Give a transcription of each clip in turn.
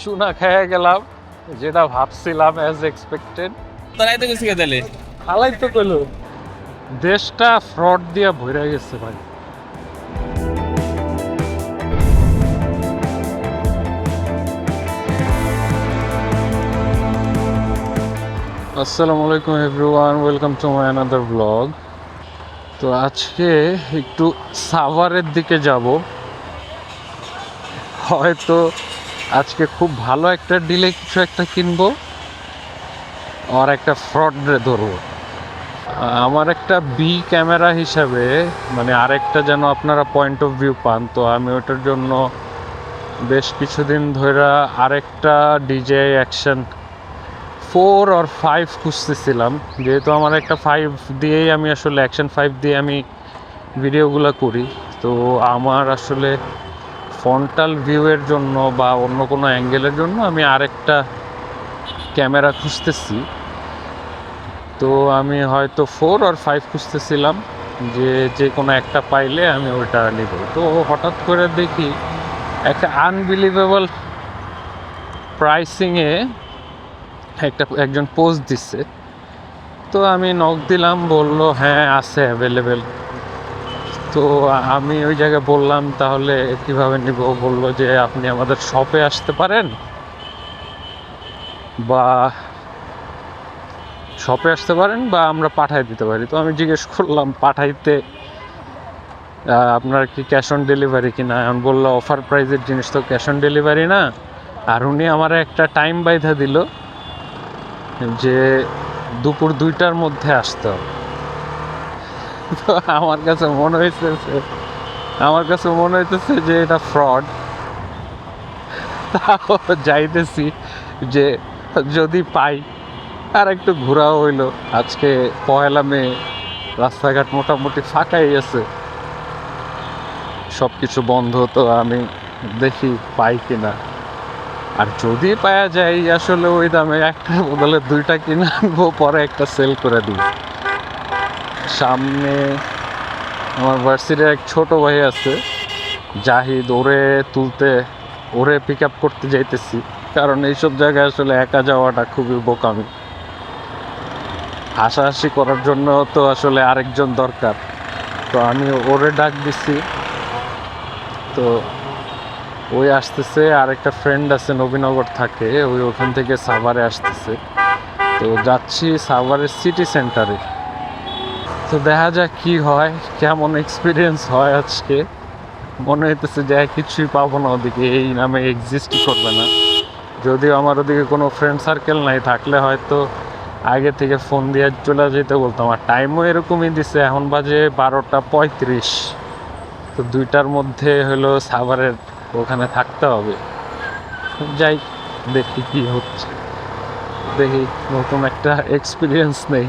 চুনা খেয়ে গেলাম যেটা ভাবছিলাম অ্যাজ এক্সপেক্টেড তারাই তো গেছি তাহলে? হালাই তো কইলো দেশটা ফ্রড দিয়ে ভরে গেছে ভাই। আসসালামু আলাইকুম everyone welcome to my another blog তো আজকে একটু সাভারের দিকে যাব। হয়তো আজকে খুব ভালো একটা ডিলে কিছু একটা কিনবো আর একটা ফ্রড ধরবো। আমার একটা বি ক্যামেরা হিসাবে মানে আরেকটা যেন আপনারা পয়েন্ট অফ ভিউ পান, তো আমি ওটার জন্য বেশ কিছুদিন ধরে আরেকটা ডিজে অ্যাকশন ফোর আর ফাইভ খুঁজতেছিলাম। যেহেতু আমার একটা ফাইভ দিয়েই আমি আসলে অ্যাকশন ফাইভ দিয়ে আমি ভিডিওগুলো করি, তো আমার আসলে ফ্রন্টাল ভিউয়ের জন্য বা অন্য কোনো অ্যাঙ্গেলের জন্য আমি আরেকটা ক্যামেরা খুঁজতেছি। তো আমি হয়তো ফোর আর ফাইভ খুঁজতেছিলাম যে যে কোনো একটা পাইলে আমি ওইটা নিব। তো হঠাৎ করে দেখি একটা আনবিলিভেবল প্রাইসিংয়ে একটা, একজন পোস্ট দিচ্ছে তো আমি নক দিলাম, বলল হ্যাঁ আছে অ্যাভেলেবেল তো আমি ওই জায়গায় বললাম, তাহলে কীভাবে নিব? বলল যে, আপনি আমাদের শপে আসতে পারেন? বা শপে আসতে পারেন বা আমরা পাঠাই দিতে পারি। তো আমি জিজ্ঞেস করলাম, পাঠাইতে আপনার কি ক্যাশ অন ডেলিভারি কি না এখন বলল অফার প্রাইজের জিনিস তো ক্যাশ অন ডেলিভারি না। আর উনি আমার একটা টাইম বাইধা দিল যে, দুপুর দুইটার মধ্যে আসতে হবে। তো আমার কাছে মনে হয়েছে আমার কাছে মনে হইতেছে যে এটা ফ্রড তাও যাইতেছি যে যদি পাই, আর একটু ঘোরাও হইল। আজকে পয়লা মে, রাস্তাঘাট মোটামুটি ফাঁকাই আছে। সব কিছু বন্ধ, তো আমি দেখি পাই কিনা। আর যদি পাওয়া যায়, আসলে ওই দামে একটার বদলে দুইটা কিনে আনব, পরে একটা সেল করে দিব। সামনে আমার ভার্সিটির এক ছোট ভাই আছে। জাহিদ, ওরে তুলতে, ওরে পিক আপ করতে যাইতেছি। কারণ এইসব জায়গায় আসলে একা যাওয়াটা খুবই বোকামি। হাসাহাসি করার জন্য তো আসলে আরেকজন দরকার। তো আমি ওরে ডাক দিছি। তো ওই আসতেছে আর একটা ফ্রেন্ড আছে, নবীনগর থাকে, ওই ওখান থেকে সাভারে আসতেছে। তো যাচ্ছি সাভারের সিটি সেন্টারে তো দেখা যাক কি হয়, কেমন এক্সপিরিয়েন্স হয় আজকে। মনে হইতেছে যে কিছুই পাবো না ওদিকে, এই নামে এক্সিস্টই করবে না। যদিও আমার ওদিকে কোনো ফ্রেন্ড সার্কেল নাই, থাকলে হয়তো আগে থেকে ফোন দিয়ে চলে যেতে বলতাম। আর টাইমও এরকমই দিছে, এখন বাজে বারোটা পঁয়ত্রিশ। তো দুইটার মধ্যে হলো সাভারের ওখানে থাকতে হবে। যাই, দেখি কি হচ্ছে। দেখি নতুন একটা এক্সপিরিয়েন্স নেই।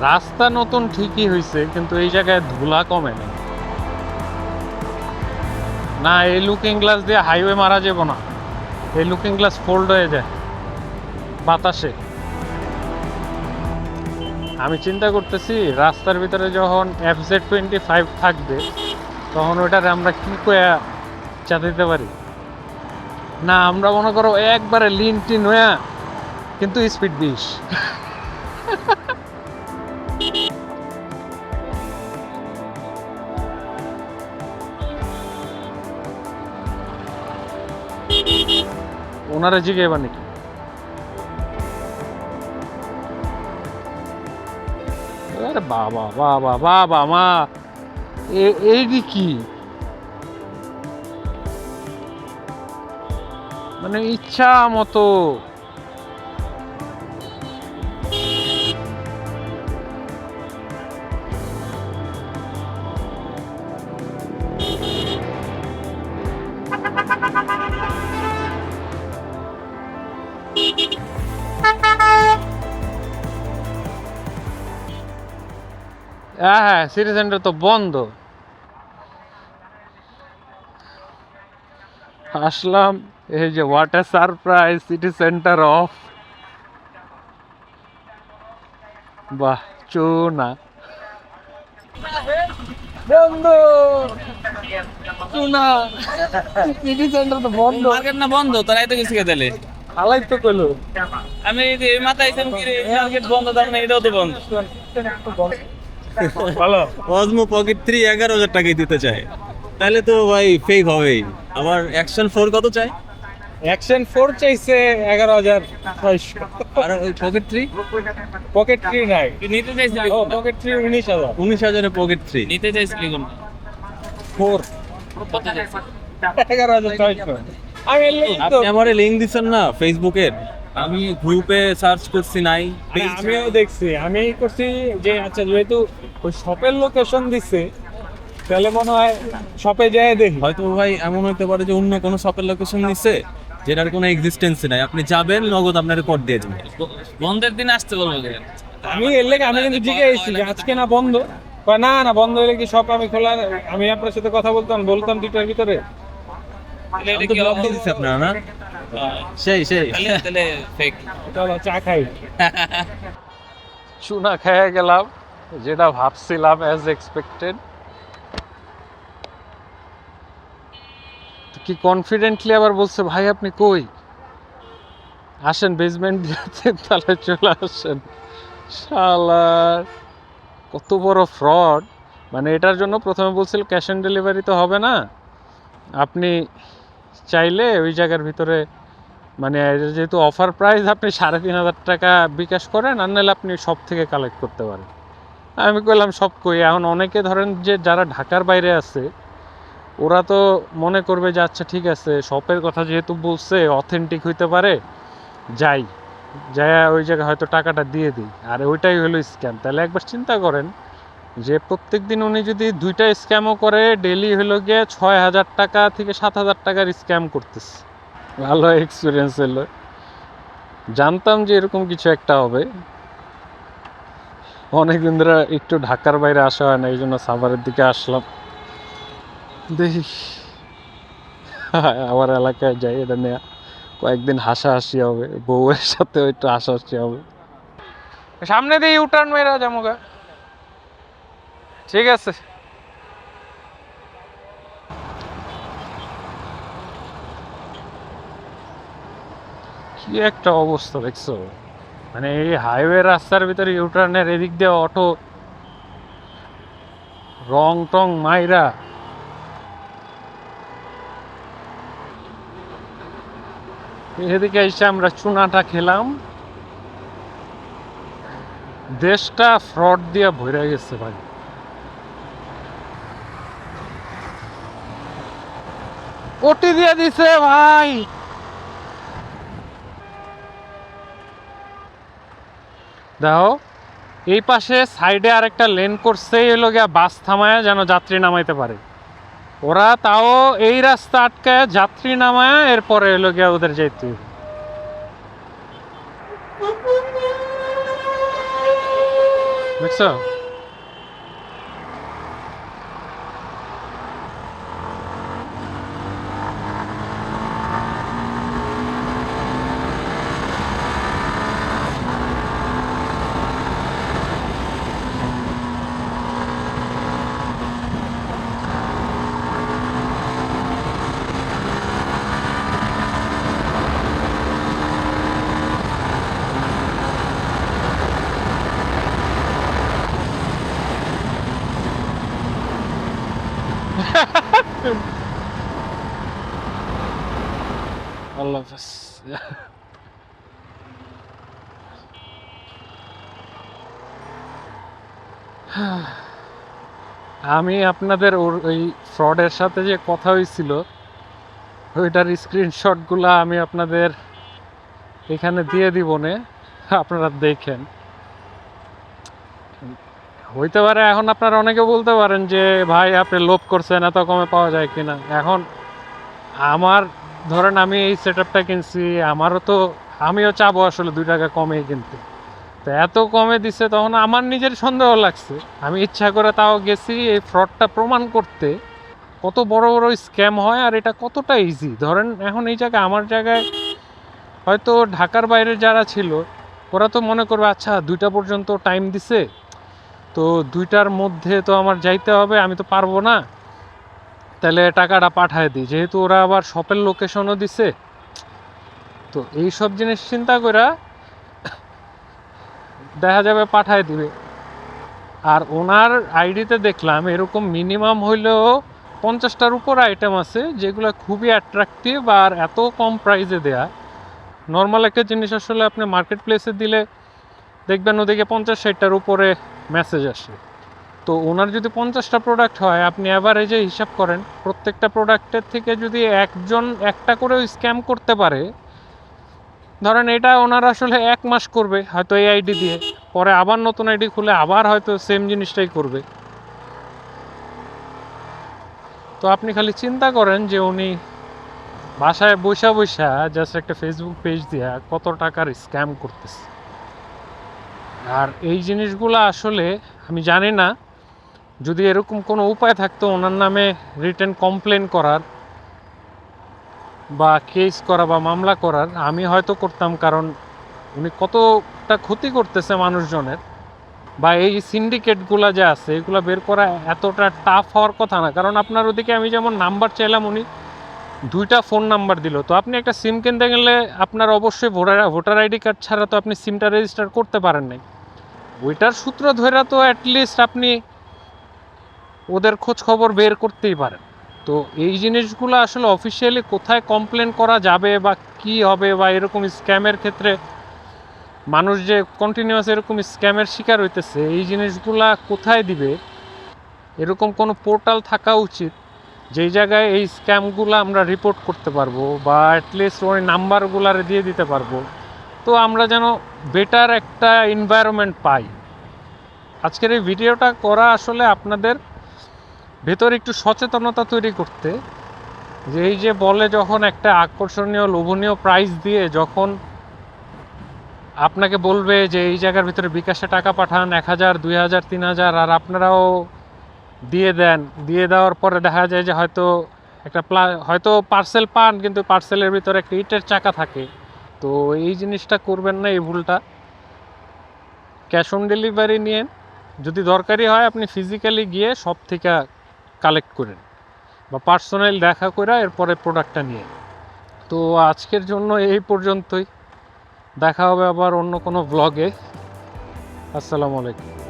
রাস্তা নতুন ঠিকই হয়েছে কিন্তু এই জায়গায় ধুলা কমে না না, এই লুকিং গ্লাস দিয়ে হাইওয়ে মারা যাব না। এই লুকিং গ্লাস ফোল্ড হয়ে যায়, বাতাসে। আমি চিন্তা করতেছি, রাস্তার ভিতরে যখন এফ জেড টোয়েন্টি ফাইভ থাকবে, তখন ওইটারে আমরা কি করে চালাতে পারি? না, আমরা মনে করো একবারে লিন টিন হয়ে কিন্তু স্পিড বিশ। ওনারা জিগে নাকি? আরে বাবা বাবা বাবা মা। এই কি? মানে ইচ্ছা মতো। হ্যাঁ হ্যাঁ সিটি সেন্টার তো বন্ধ। আসলাম এই যে water surprise city centre of বাহ চুনা। বন্ধু চুনা। সিটি সেন্টার তো বন্ধ। মার্কেট না বন্ধ তোরা এত কিছু দিলে হালাই তো কইলো। আমি এই মাথায় মার্কেট বন্ধ তার মানে এটাও তো বন্ধ। ভালো। অজমো পকেট থ্রি এগারো হাজার টাকায় দিতে চায়। তাহলে তো ভাই ফেক হবেই। আবার অ্যাকশন ফোর কত চাই অ্যাকশন ফোর চাইছে এগারো হাজার ছয়শো। আর ওই পকেট থ্রি পকেট থ্রি নাই। নিতে চাইছিলি ও পকেট থ্রি উনিশ হাজার। উনিশ হাজারে পকেট থ্রি নিতে চাইছিলি কোন ফোর এগারো হাজার ছয়শো। আমি আমারে লিংক দিছেন না ফেসবুকের আমি গ্রুপে সার্চ করছি নাই। আমিও দেখছি আমি করছি যে আচ্ছা যেহেতু ওই শপের লোকেশন দিচ্ছে তাহলে মনে হয় শপে যায় দেখি। হয়তো ভাই এমন হতে পারে যে অন্য কোনো শপের লোকেশন নিছে যেটার কোনো এক্সিস্টেন্স নাই। আপনি যাবেন নগদ আপনার কোড দিয়ে দেবেন। বন্ধের দিন আসতে বলব আমি এর লেগে আমি কিন্তু জিজ্ঞে এসেছি যে আজকে না বন্ধ? কয় না না বন্ধ হলে কি শপ আমি খোলা আমি আপনার সাথে কথা বলতাম বলতাম দুইটার ভিতরে। দিছি আপনারা না? সেই সেই। তাহলে ফেক চলো চা খাই চুনা খেয়ে গেলাম যেটা ভাবছিলাম অ্যাজ এক্সপেক্টেড কি কনফিডেন্টলি আবার বলছে ভাই আপনি কই? আসেন বেসমেন্ট দিয়েছেন তাহলে চলে আসেন। শালার কত বড় ফ্রড মানে এটার জন্য প্রথমে বলছিল ক্যাশ অন ডেলিভারি তো হবে না। আপনি চাইলে ওই জায়গার ভিতরে মানে যেহেতু অফার প্রাইস আপনি সাড়ে তিন হাজার টাকা বিকাশ করেন, আর নাহলে আপনি সব থেকে কালেক্ট করতে পারেন। আমি কইলাম সব কই? এখন অনেকে ধরেন যে যারা ঢাকার বাইরে আছে, ওরা তো মনে করবে যে আচ্ছা ঠিক আছে শপের কথা যেহেতু বলছে অথেন্টিক হইতে পারে, যাই। যাই ওই জায়গায় হয়তো টাকাটা দিয়ে দিই। আর ওইটাই হলো স্ক্যাম তাহলে একবার চিন্তা করেন যে প্রত্যেক দিন উনি যদি দুইটা স্ক্যামও করে, ডেলি হলো গিয়ে ছয় হাজার টাকা থেকে সাত হাজার টাকার স্ক্যাম করতেছে। ভালো এক্সপিরিয়েন্স হলো জানতাম যে এরকম কিছু একটা হবে। অনেকদিন ধরে একটু ঢাকার বাইরে আসা হয় না এই জন্য সাভারের দিকে আসলাম। দেখি। আমার এলাকায় যাই, এটা নিয়ে কয়েকদিন হাসাহাসি হবে। বউয়ের সাথে একটু হাসাহাসি হবে। সামনে দিয়ে ইউটার্ন মেরা জামুগা ঠিক আছে। কি একটা অবস্থা দেখছ? মানে এই হাইওয়ে রাস্তার ভিতরে ইউটার্নের এদিক দিয়ে অটো রং টং মাইরা এদিকে এসে আমরা চুনাটা খেলাম। দেশটা ফ্রড দিয়ে ভরে গেছে ভাই। ওটি দিয়ে দিছে, ভাই। দেখো, এই পাশে সাইডে আরেকটা লেন করছে এলো গিয়া বাস থামায় যেন যাত্রী নামাইতে পারে। ওরা তাও এই রাস্তা আটকায় যাত্রী নামায় এরপরে এলো গিয়া ওদের যাইতে হবে। আমি আপনাদের ওর ওই ফ্রডের সাথে যে কথা হয়েছিল, ওইটার স্ক্রিনশটগুলো আমি আপনাদের এখানে দিয়ে দিব নে, আপনারা দেখেন। হইতে পারে এখন আপনারা অনেকে বলতে পারেন যে, ভাই, আপনি লোভ করছেন, এত কমে পাওয়া যায় কিনা? এখন আমার ধরেন আমি এই সেট আপটা কিনছি, আমারও তো, আমিও চাবো আসলে দুই টাকা কমে কিনতে। তো এত কমে দিছে, তখন আমার নিজের সন্দেহ লাগছে। আমি ইচ্ছা করে তাও গেছি, এই ফ্রডটা প্রমাণ করতে। কত বড় বড় স্ক্যাম হয় আর এটা কতটা ইজি ধরেন এখন এই জায়গায়, আমার জায়গায় হয়তো ঢাকার বাইরে যারা ছিল, ওরা তো মনে করবে আচ্ছা দুইটা পর্যন্ত টাইম দিছে, তো দুইটার মধ্যে তো আমার যাইতে হবে, আমি তো পারব না। তাহলে টাকাটা পাঠায় দিই। যেহেতু ওরা আবার শপের লোকেশনও দিছে, তো এই সব জিনিস চিন্তা করে দেখা যাবে পাঠায় দিবে। আর ওনার আইডিতে দেখলাম এরকম মিনিমাম হইলেও পঞ্চাশটার উপর আইটেম আছে, যেগুলো খুবই অ্যাট্রাকটিভ আর এত কম প্রাইসে দেয়া। নর্মাল একটা জিনিস আসলে আপনি মার্কেট প্লেসে দিলে দেখবেন ওদিকে পঞ্চাশ, ষাটটার উপরে মেসেজ আসে। তো ওনার যদি পঞ্চাশটা প্রোডাক্ট হয়, আপনি অ্যাভারেজে হিসাব করেন, প্রত্যেকটা প্রোডাক্টের থেকে যদি একজন একটা করেও স্ক্যাম করতে পারে, ধরেন এটা ওনার আসলে এক মাস করবে হয়তো এই আইডি দিয়ে, পরে আবার নতুন আইডি খুলে আবার হয়তো সেম জিনিসটাই করবে। তো আপনি খালি চিন্তা করেন যে উনি বাসায় বৈশা বৈশা জাস্ট একটা ফেসবুক পেজ দিয়া কত টাকার স্ক্যাম করতেছে। আর এই জিনিসগুলো আসলে আমি জানি না যদি এরকম কোনো উপায় থাকতো, ওনার নামে রিটার্ন কমপ্লেন করার বা কেস করা বা মামলা করার, আমি হয়তো করতাম কারণ উনি কতটা ক্ষতি করতেছে মানুষজনের বা এই সিন্ডিকেটগুলো যে আছে, এগুলো বের করা এতটা টাফ হওয়ার কথা না। কারণ আপনার ওদিকে আমি যেমন নাম্বার চাইলাম, উনি দুইটা ফোন নাম্বার দিল। তো আপনি একটা সিম কিনতে গেলে আপনার অবশ্যই ভোটার ভোটার আইডি কার্ড ছাড়া তো আপনি সিমটা রেজিস্টার করতে পারেন নাই। ওইটার সূত্র ধরে তো অ্যাটলিস্ট আপনি ওদের খোঁজ খবর বের করতেই পারেন তো এই জিনিসগুলো আসলে অফিসিয়ালি কোথায় কমপ্লেন করা যাবে বা কি হবে বা এরকম স্ক্যামের ক্ষেত্রে মানুষ যে কন্টিনিউয়াস এরকম স্ক্যামের শিকার হইতেছে, এই জিনিসগুলা কোথায় দিবে? এরকম কোনো পোর্টাল থাকা উচিত যেই জায়গায় এই স্ক্যামগুলো আমরা রিপোর্ট করতে পারব বা অ্যাটলিস্ট ওই নাম্বারগুলারে দিয়ে দিতে পারব। তো আমরা যেন বেটার একটা এনভায়রনমেন্ট পাই। আজকের এই ভিডিওটা করা আসলে আপনাদের ভেতরে একটু সচেতনতা তৈরি করতে, যে এই যে বলে যখন একটা আকর্ষণীয়, লোভনীয় প্রাইস দিয়ে যখন আপনাকে বলবে যে এই জায়গার ভিতরে বিকাশে টাকা পাঠান, এক হাজার, দুই হাজার, তিন হাজার, আর আপনারাও দিয়ে দেন, দিয়ে দেওয়ার পরে দেখা যায় যে হয়তো একটা প্লা হয়তো পার্সেল পান, কিন্তু পার্সেলের ভিতরে একটা ইটের চাকা থাকে। তো এই জিনিসটা করবেন না, এই ভুলটা। ক্যাশ অন ডেলিভারি নিয়ে যদি দরকারি হয়, আপনি ফিজিক্যালি গিয়ে সব থেকে কালেক্ট করেন বা পার্সোনাল দেখা করে এরপরে প্রোডাক্টটা নিয়ে তো আজকের জন্য এই পর্যন্তই। দেখা হবে আবার অন্য কোনো ব্লগে আসসালামু আলাইকুম।